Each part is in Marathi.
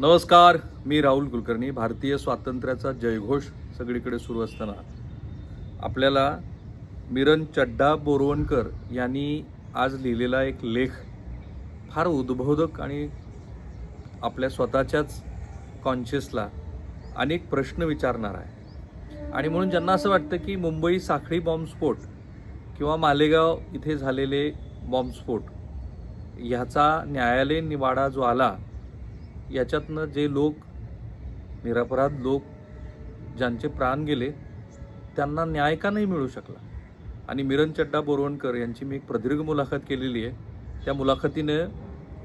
नमस्कार मी राहुल कुलकर्णी भारतीय स्वातंत्र्याचा जयघोष सगळीकडे सुरू असताना. आपल्याला मिरन चड्डा बोरवणकर यांनी आज लिहिलेला एक लेख फार उद्बोधक आणि आपल्या स्वतःच्याच कॉन्शियसला अनेक प्रश्न विचारणार आहे. आणि म्हणून ज्यांना असं वाटतं की मुंबई साखळी बॉम्बस्फोट किंवा मालेगाव इथे झालेले बॉम्बस्फोट ह्याचा न्यायालयीन निवाडा जो आला याच्यातनं जे लोक निरापराध लोक ज्यांचे प्राण गेले त्यांना न्याय का नाही मिळू शकला? आणि मिरन चड्डा बोरवणकर यांची मी एक प्रदीर्घ मुलाखत केलेली आहे. त्या मुलाखतीनं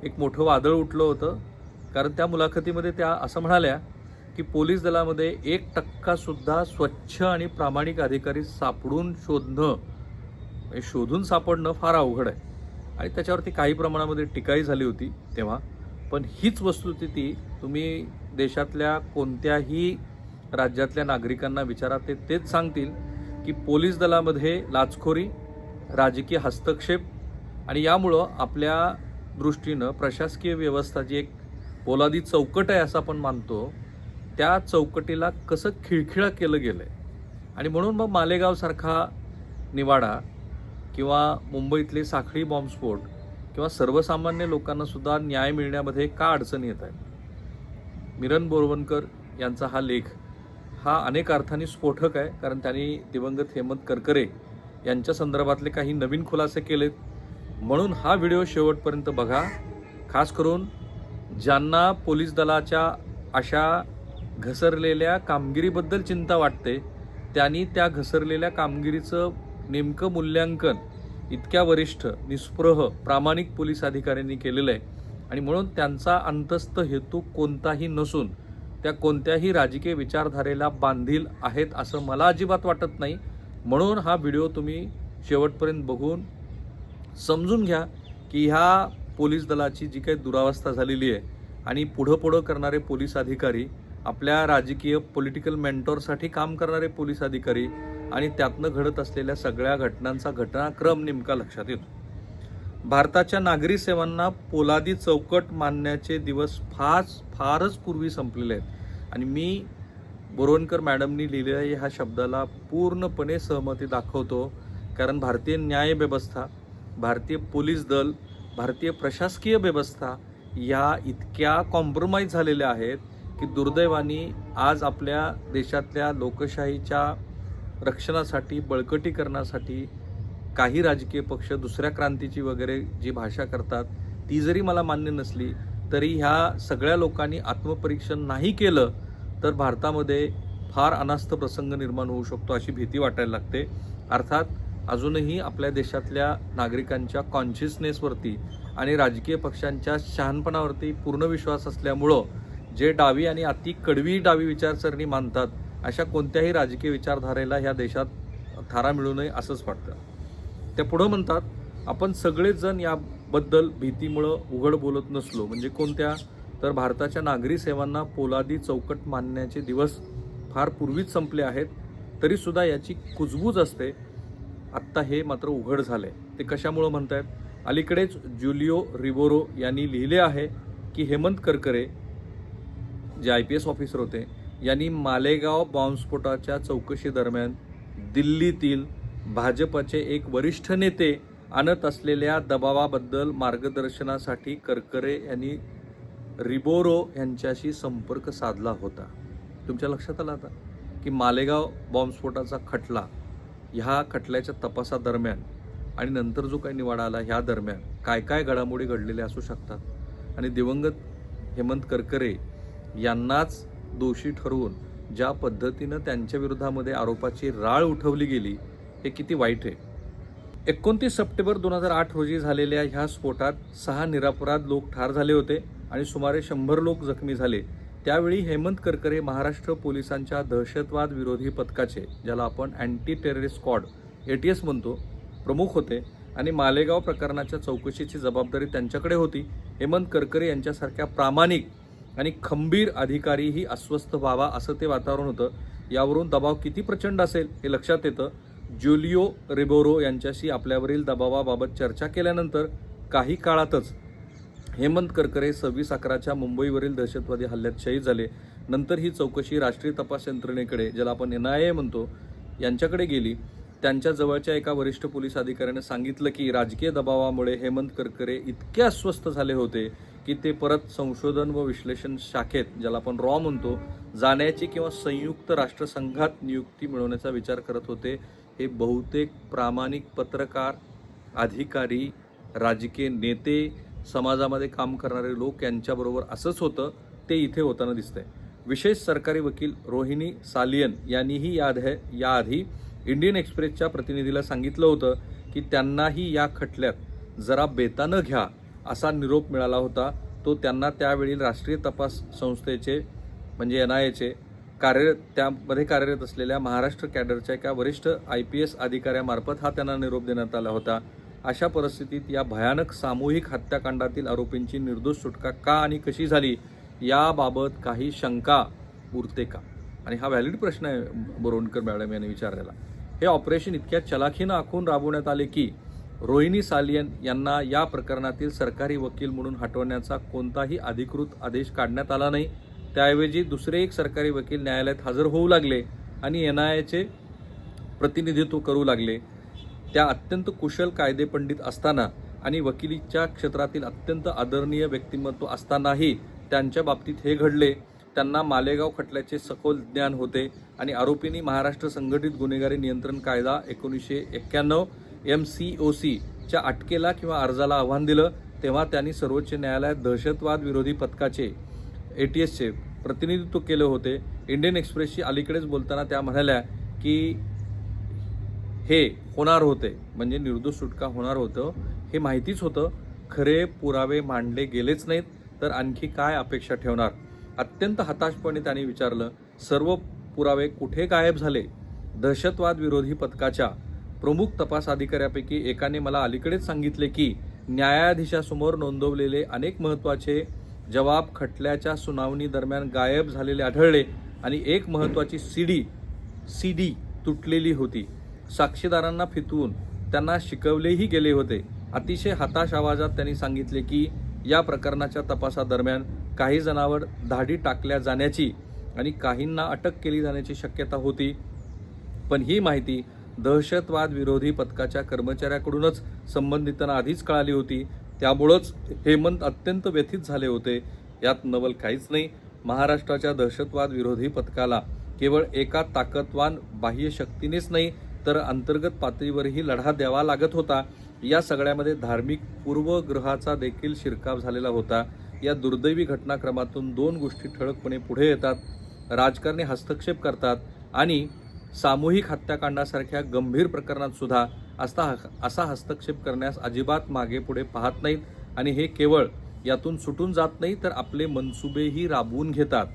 एक मोठं वादळ उठलं होतं. कारण त्या मुलाखतीमध्ये त्या असं म्हणाल्या की पोलीस दलामध्ये एक टक्कासुद्धा स्वच्छ आणि प्रामाणिक अधिकारी सापडून शोधणं म्हणजे शोधून सापडणं फार अवघड आहे. आणि त्याच्यावरती काही प्रमाणामध्ये टीकाही झाली होती तेव्हा. पण हीच वस्तुस्थिती तुम्ही देशातल्या कोणत्याही राज्यातल्या नागरिकांना विचारा ते तेच सांगतील की पोलीस दलामध्ये लाचखोरी राजकीय हस्तक्षेप आणि यामुळं आपल्या दृष्टीनं प्रशासकीय व्यवस्था जी एक पोलादी चौकट आहे असं आपण मानतो. त्या चौकटीला कसं खिळखिळा केलं गेलं आहे आणि म्हणून मग मालेगावसारखा निवाडा किंवा मुंबईतले साखळी बॉम्बस्फोट किंवा सर्वसामान्य लोकांना सुद्धा न्याय मिळण्यामध्ये का अडचणी येत आहेत? मिरन बोरवणकर यांचा हा लेख हा अनेक अर्थाने स्फोटक आहे कारण त्यांनी दिवंगत हेमंत करकरे यांच्या संदर्भातले काही नवीन खुलासे केलेत. म्हणून हा व्हिडिओ शेवटपर्यंत बघा. खास करून ज्यांना पोलीस दलाच्या अशा घसरलेल्या कामगिरीबद्दल चिंता वाटते त्यांनी त्या घसरलेल्या कामगिरीचं नेमकं मूल्यांकन इतक्या वरिष्ठ निस्पृह प्रामाणिक पोलीस अधिकाऱ्यांनी केलेलं आहे. आणि म्हणून त्यांचा अंतस्थ हेतू कोणताही नसून त्या कोणत्याही राजकीय विचारधारेला बांधील आहेत असं मला अजिबात वाटत नाही. म्हणून हा व्हिडिओ तुम्ही शेवटपर्यंत बघून समजून घ्या की ह्या पोलीस दलाची जी काही दुरावस्था झालेली आहे आणि पुढं पुढं करणारे पोलीस अधिकारी आपल्या राजकीय पॉलिटिकल मेंटॉरसाठी काम करणारे पोलीस अधिकारी आणि त्यातनं घडत असलेल्या सगळ्या घटनांचा घटनाक्रम नेमका लक्षात येतो. भारताच्या नागरी सेवांना पोलादी चौकट मानण्याचे दिवस फार फारच पूर्वी संपलेले आहेत. आणि मी बोरवणकर मॅडमनी लिहिलेल्या ह्या शब्दाला पूर्णपणे सहमती दाखवतो. कारण भारतीय न्याय व्यवस्था भारतीय पोलीस दल भारतीय प्रशासकीय व्यवस्था या इतक्या कॉम्प्रोमाइज झालेल्या आहेत की दुर्दैवानी आज आपल्या देशातल्या लोकशाहीच्या रक्षणासाठी बळकटीकरणासाठी काही राजकीय पक्ष दुसऱ्या क्रांतीची वगैरे जी भाषा करतात ती जरी मला मान्य नसली तरी ह्या सगळ्या लोकांनी आत्मपरीक्षण नाही केलं तर भारतामध्ये फार अनास्थ प्रसंग निर्माण होऊ शकतो अशी भीती वाटायला लागते. अर्थात अजूनही आपल्या देशातल्या नागरिकांच्या कॉन्शियसनेसवरती आणि राजकीय पक्षांच्या शहाणपणावरती पूर्ण विश्वास असल्यामुळं जे डावी आणि अति कडवी डावी विचारसरणी मानतात अशा कोणत्याही राजकीय विचारधारेला ह्या देशात थारा मिळू नये असंच वाटतं. ते पुढं म्हणतात आपण सगळेजण याबद्दल भीतीमुळं उघड बोलत नसलो म्हणजे कोणत्या? तर भारताच्या नागरी सेवांना पोलादी चौकट मानण्याचे दिवस फार पूर्वीच संपले आहेत तरीसुद्धा याची कुजबूज असते. आत्ता हे मात्र उघड झालंय. ते कशामुळं म्हणतायत? अलीकडेच ज्युलिओ रिबोरो यांनी लिहिले आहे की हेमंत करकरे जे आय पी एस ऑफिसर होते यांनी मालेगाव बॉम्बस्फोटाच्या चौकशी दरम्यान दिल्लीतील भाजपचे एक वरिष्ठ नेते आणत असलेल्या दबावाबद्दल मार्गदर्शनासाठी करकरे यांनी रिबोरो यांच्याशी संपर्क साधला होता. तुमच्या लक्षात आला आता? की मालेगाव बॉम्बस्फोटाचा खटला ह्या खटल्याच्या तपासादरम्यान आणि नंतर जो काही निवाडा आला ह्या दरम्यान काय काय घडामोडी घडलेल्या असू शकतात? आणि दिवंगत हेमंत करकरे यांनाच दोषी ठरवून ज्या पद्धतीनं त्यांच्या विरोधामध्ये आरोपाची राळ उठवली गेली हे किती वाईट आहे? एकोणतीस सप्टेंबर दोन हजार आठ रोजी झालेल्या ह्या स्फोटात सहा निरापराध लोक ठार झाले होते आणि सुमारे शंभर लोक जखमी झाले. त्यावेळी हेमंत करकरे महाराष्ट्र पोलिसांच्या दहशतवाद विरोधी पथकाचे ज्याला आपण anti terrorist squad A T S म्हणतो प्रमुख होते आणि मालेगाव प्रकरणाच्या चौकशीची जबाबदारी त्यांच्याकडे होती हेमंत करकरे यांच्यासारख्या प्रामाणिक आणि खंबीर अधिकारीही अस्वस्थ व्हावा असं ते वातावरण होतं. यावरून दबाव किती प्रचंड असेल हे लक्षात येतं. ज्युलिओ रिबोरो यांच्याशी आपल्यावरील दबावाबाबत चर्चा केल्यानंतर काही काळातच हेमंत करकरे सव्वीस अकराच्या मुंबईवरील दहशतवादी हल्ल्यात शहीद झाले. नंतर ही चौकशी राष्ट्रीय तपास यंत्रणेकडे ज्याला आपण एन आय ए म्हणतो यांच्याकडे गेली. त्यांच्या जवळच्या एका वरिष्ठ पोलीस अधिकाऱ्याने सांगितलं की राजकीय दबावामुळे हेमंत करकरे इतके अस्वस्थ झाले होते की ते परत संशोधन व विश्लेषण शाखेत ज्याला आपण रॉ म्हणतो जाण्याची किंवा संयुक्त राष्ट्रसंघात नियुक्ती मिळवण्याचा विचार करत होते हे बहुतेक प्रामाणिक पत्रकार अधिकारी राजकीय नेते समाजामध्ये काम करणारे लोक यांच्याबरोबर असंच होतं ते इथे होताना दिसतंय. विशेष सरकारी वकील रोहिणी सालियन यांनीही याआधी याआधी इंडियन एक्सप्रेसच्या प्रतिनिधीला सांगितलं होतं की त्यांनाही या खटल्यात जरा बेतानं घ्या असा निरोप मिळाला होता. तो त्यांना त्यावेळी राष्ट्रीय तपास संस्थेचे म्हणजे एन आय एचे कार्यरत त्यामध्ये कार्यरत असलेल्या महाराष्ट्र कॅडरच्या एका वरिष्ठ आय पी एस अधिकाऱ्यामार्फत हा त्यांना निरोप देण्यात आला होता. अशा परिस्थितीत या भयानक सामूहिक हत्याकांडातील आरोपींची निर्दोष सुटका का आणि कशी झाली याबाबत काही शंका उरते का? आणि हा व्हॅलिड प्रश्न आहे बोरोणकर मॅडम यांनी विचारलेला. हे ऑपरेशन इतक्या चलाखीनं आखून राबवण्यात आले की रोहिणी सालियन यांना या प्रकरणातील सरकारी वकील म्हणून हटवण्याचा कोणताही अधिकृत आदेश काढण्यात आला नाही. त्याऐवजी दुसरे एक सरकारी वकील न्यायालयात हजर होऊ लागले आणि एन आय एचे प्रतिनिधित्व करू लागले. त्या अत्यंत कुशल कायदेपंडित असताना आणि वकिलीच्या क्षेत्रातील अत्यंत आदरणीय व्यक्तिमत्व असतानाही त्यांच्या बाबतीत हे घडले. त्यांना मालेगाव खटल्याचे सखोल ज्ञान होते आणि आरोपींनी महाराष्ट्र संघटित गुन्हेगारी नियंत्रण कायदा एकोणीसशे एक्क्याण्णव एम सी ओ सीच्या अटकेला किंवा अर्जाला आव्हान दिलं तेव्हा त्यांनी सर्वोच्च न्यायालयात दहशतवाद विरोधी पथकाचे ए टी एसचे प्रतिनिधित्व केले होते. इंडियन एक्सप्रेसशी अलीकडेच बोलताना त्या म्हणाल्या की हे होणार होते म्हणजे निर्दोष सुटका होणार होतं हे माहितीच होतं. खरे पुरावे मांडले गेलेच नाहीत तर आणखी काय अपेक्षा ठेवणार? अत्यंत हताशपणे त्यांनी विचारलं सर्व पुरावे कुठे गायब झाले? दहशतवाद विरोधी पथकाच्या प्रमुख तपास अधिकाऱ्यापैकी एकाने मला अलीकडेच सांगितले की न्यायाधीशासमोर नोंदवलेले अनेक महत्त्वाचे जबाब खटल्याच्या सुनावणी दरम्यान गायब झालेले आढळले आणि एक महत्त्वाची सीडी सी डी तुटलेली होती. साक्षीदारांना फितवून त्यांना शिकवलेही गेले होते. अतिशय हताश आवाजात त्यांनी सांगितले की या प्रकरणाच्या तपासादरम्यान काही जणांवर धाडी टाकल्या जाण्याची आणि काहींना अटक केली जाण्याची शक्यता होती. पण ही माहिती दहशतवाद विरोधी पथकाच्या कर्मचाऱ्याकडूनच संबंधितांना आधीच कळाली होती. त्यामुळंच हेमंत अत्यंत व्यथित झाले होते. यात नवल काहीच नाही. महाराष्ट्राच्या दहशतवाद विरोधी पथकाला केवळ एका ताकदवान बाह्य शक्तीनेच नाही तर अंतर्गत पातळीवरही लढा द्यावा लागत होता. या सगळ्यामध्ये धार्मिक पूर्वग्रहाचा देखील शिरकाव झालेला होता. या दुर्दैवी घटनाक्रमातून दोन गोष्टी ठळकपणे पुढे येतात. राजकारणी हस्तक्षेप करतात आणि सामूहिक हत्याकांडासारख्या गंभीर प्रकरणात सुद्धा असा असा हस्तक्षेप करण्यास अजिबात मागे पुढे पाहत नाहीत. आणि हे केवळ यातून सुटून जात नाही तर आपले मनसुबेही राबवून घेतात.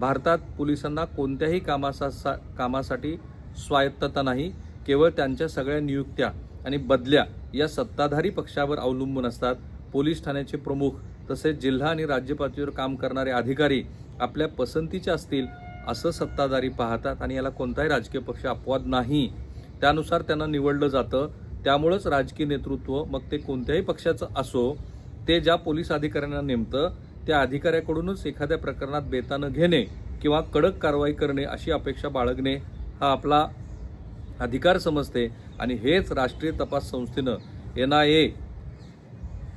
भारतात पोलिसांना कोणत्याही कामासा सा- कामासाठी स्वायत्तता नाही केवळ त्यांच्या सगळ्या नियुक्त्या आणि बदल्या या सत्ताधारी पक्षावर अवलंबून असतात. पोलीस ठाण्याचे प्रमुख तसेच जिल्हा आणि राज्य पातळीवर काम करणारे अधिकारी आपल्या पसंतीचे असतील असं सत्ताधारी पाहतात आणि याला कोणताही राजकीय पक्ष अपवाद नाही. त्यानुसार त्यांना निवडलं जातं. त्यामुळंच राजकीय नेतृत्व मग ते कोणत्याही पक्षाचं असो ते ज्या पोलीस अधिकाऱ्यांना नेमतं त्या अधिकाऱ्याकडूनच एखाद्या प्रकरणात बेतानं घेणे किंवा कडक कारवाई करणे अशी अपेक्षा बाळगणे हा आपला अधिकार समजते आणि हेच राष्ट्रीय तपास संस्थेनं एन आय ए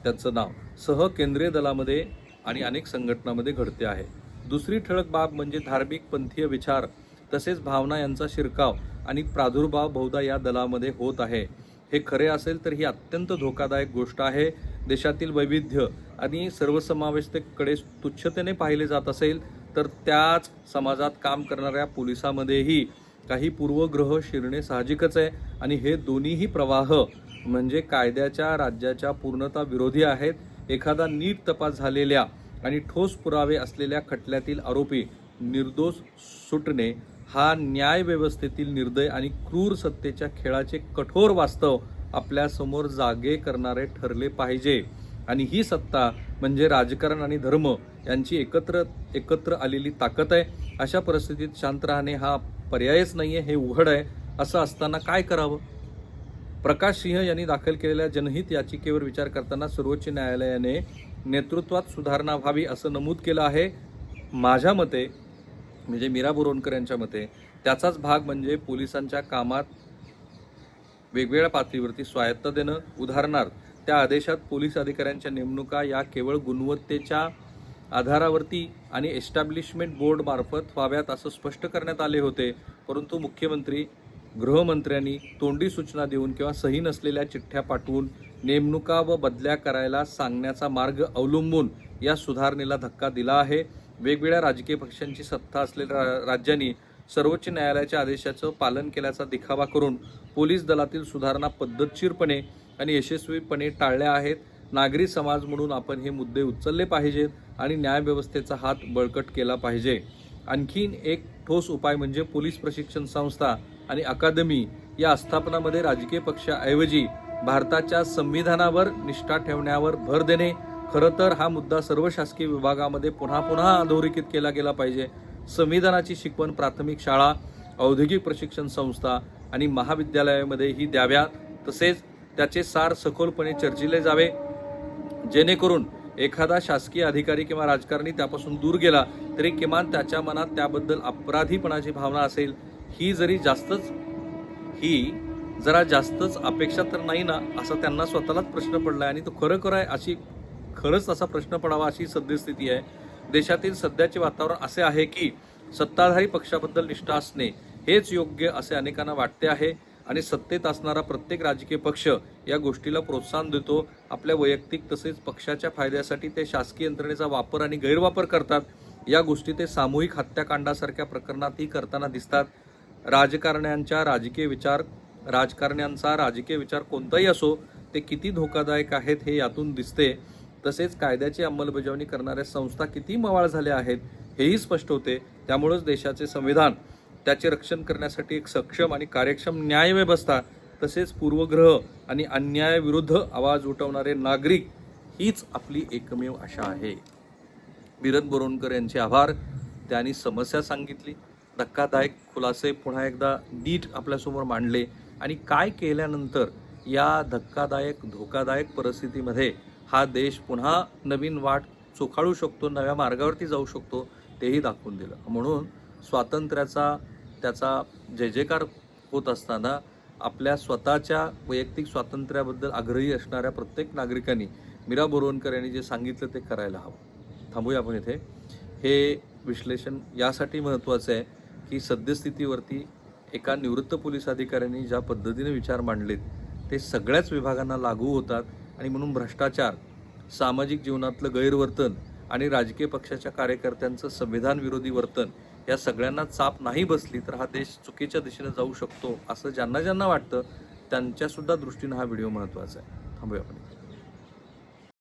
त्याचं नाव सह केंद्रीय दलामध्ये आणि अनेक संघटनामध्ये घडते आहे. दुसरी ठळक बाब म्हणजे धार्मिक पंथीय विचार तसेच भावना यांचा शिरकाव आणि प्रादुर्भाव बहुधा या दलामध्ये होत आहे. हे खरे असेल तर ही अत्यंत धोकादायक गोष्ट आहे. देशातील वैविध्य आणि सर्वसमावेशतेकडे तुच्छतेने पाहिले जात असेल तर त्याच समाजात काम करणाऱ्या पोलिसामध्येही काही पूर्वग्रह शिरणे साहजिकच आहे. आणि हे दोन्हीही प्रवाह म्हणजे कायद्याच्या राज्याच्या पूर्णता विरोधी आहेत. एखादा नीट तपास झालेल्या आणि ठोस पुरावे असलेल्या खटल्यातील आरोपी निर्दोष सुटणे हा न्यायव्यवस्थेतील निर्दय आणि क्रूर सत्तेच्या खेळाचे कठोर वास्तव आपल्यासमोर जागे करणारे ठरले पाहिजे. आणि ही सत्ता म्हणजे राजकारण आणि धर्म यांची एकत्र एकत्र आलेली ताकद आहे. अशा परिस्थितीत शांत राहणे हा पर्यायच नाही आहे हे उघड आहे. असं असताना काय करावं? प्रकाश सिंह यांनी दाखल केलेल्या जनहित याचिकेवर विचार करताना सर्वोच्च न्यायालयाने नेतृत्वात सुधारणा व्हावी असं नमूद केलं आहे. माझ्या मते म्हणजे मीरा बोरोनकर यांच्या मते त्याचाच भाग म्हणजे पोलिसांच्या कामात वेगवेगळ्या पातळीवरती स्वायत्त देणं. उदाहरणार्थ त्या आदेशात पोलीस अधिकाऱ्यांच्या नेमणुका या केवळ गुणवत्तेच्या आधारावरती आणि एस्टॅब्लिशमेंट बोर्डमार्फत व्हाव्यात असं स्पष्ट करण्यात आले होते. परंतु मुख्यमंत्री गृहमंत्र्यांनी तोंडी सूचना देऊन किंवा सही नसलेल्या चिठ्ठ्या पाठवून नेमणुका व बदल्या करायला सांगण्याचा मार्ग अवलंबून या सुधारणेला धक्का दिला आहे. वेगवेगळ्या राजकीय पक्षांची सत्ता असलेल्या रा- राज्यांनी सर्वोच्च न्यायालयाच्या आदेशाचं पालन केल्याचा दिखावा करून पोलीस दलातील सुधारणा पद्धतशीरपणे आणि यशस्वीपणे टाळल्या आहेत. नागरी समाज म्हणून आपण हे मुद्दे उचलले पाहिजेत आणि न्यायव्यवस्थेचा हात बळकट केला पाहिजे. आणखीन एक ठोस उपाय म्हणजे पोलीस प्रशिक्षण संस्था आणि अकादमी या आस्थापनामध्ये राजकीय पक्षाऐवजी भारताच्या संविधानावर निष्ठा ठेवण्यावर भर देणे खरं तर हा मुद्दा सर्व शासकीय विभागामध्ये पुन्हा पुन्हा अधोरेखित केला गेला पाहिजे. संविधानाची शिकवण प्राथमिक शाळा औद्योगिक प्रशिक्षण संस्था आणि महाविद्यालयामध्येही द्याव्या तसेच त्याचे सार सखोलपणे चर्चिले जावे. जेणेकरून एखादा शासकीय अधिकारी किंवा राजकारणी त्यापासून दूर गेला तरी किमान त्याच्या मनात त्याबद्दल अपराधीपणाची भावना असेल. ही जरी जास्तच ही जरा जास्तच अपेक्षा तर नाही ना असा त्यांना स्वतःलाच प्रश्न पडला आहे आणि तो खरं खरं आहे अशी खरंच असा प्रश्न पडावा अशी सद्यस्थिती आहे. देशातील सध्याचे वातावरण असे आहे की सत्ताधारी पक्षाबद्दल निष्ठा असणे हेच योग्य असे अनेकांना वाटते आहे. आणि सत्तेत असणारा प्रत्येक राजकीय पक्ष या गोष्टीला प्रोत्साहन देतो. आपल्या वैयक्तिक तसेच पक्षाच्या फायद्यासाठी ते शासकीय यंत्रणेचा वापर आणि गैरवापर करतात. या गोष्टी ते सामूहिक हत्याकांडासारख्या प्रकरणातही करताना दिसतात. राजकारण्यांच्या राजकीय विचार राजकारण्यांचा राजकीय विचार कोणताही असो ते किती धोकादायक आहेत हे यातून दिसते. तसेच कायद्याची अंमलबजावणी करणाऱ्या संस्था किती मवाळ झाल्या आहेत हेही स्पष्ट होते. त्यामुळेच देशाचे संविधान त्याचे रक्षण करण्यासाठी एक सक्षम आणि कार्यक्षम न्यायव्यवस्था तसेच पूर्वग्रह आणि अन्यायाविरुद्ध आवाज उठवणारे नागरिक हीच आपली एकमेव आशा आहे. विरद बोरोणकर यांचे आभार. त्यांनी समस्या सांगितली. धक्कादायक खुलासे पुन्हा एकदा नीट आपल्यासमोर मांडले आणि काय केल्यानंतर या धक्कादायक धोकादायक परिस्थितीमध्ये हा देश पुन्हा नवीन वाट चोखाळू शकतो नव्या मार्गावरती जाऊ शकतो तेही दाखवून दिलं. म्हणून स्वातंत्र्याचा त्याचा जय जयकार होत असताना आपल्या स्वतःच्या वैयक्तिक स्वातंत्र्याबद्दल आग्रही असणाऱ्या प्रत्येक नागरिकांनी मीरा बोरवणकर यांनी जे सांगितलं ते करायला हवं. थांबूया आपण इथे. हे विश्लेषण यासाठी महत्त्वाचं आहे. की सद्यस्थितीवरती एका निवृत्त पोलीस अधिकाऱ्यांनी ज्या पद्धतीने विचार मांडलेत ते सगळ्याच विभागांना लागू होतात आणि म्हणून भ्रष्टाचार सामाजिक जीवनातलं गैरवर्तन आणि राजकीय पक्षाच्या कार्यकर्त्यांचं संविधान विरोधी वर्तन या सगळ्यांना चाप नाही बसली तर हा देश चुकीच्या दिशेने जाऊ शकतो असं ज्यांना ज्यांना वाटतं त्यांच्यासुद्धा दृष्टीनं हा व्हिडिओ महत्त्वाचा आहे. थांबूया आपण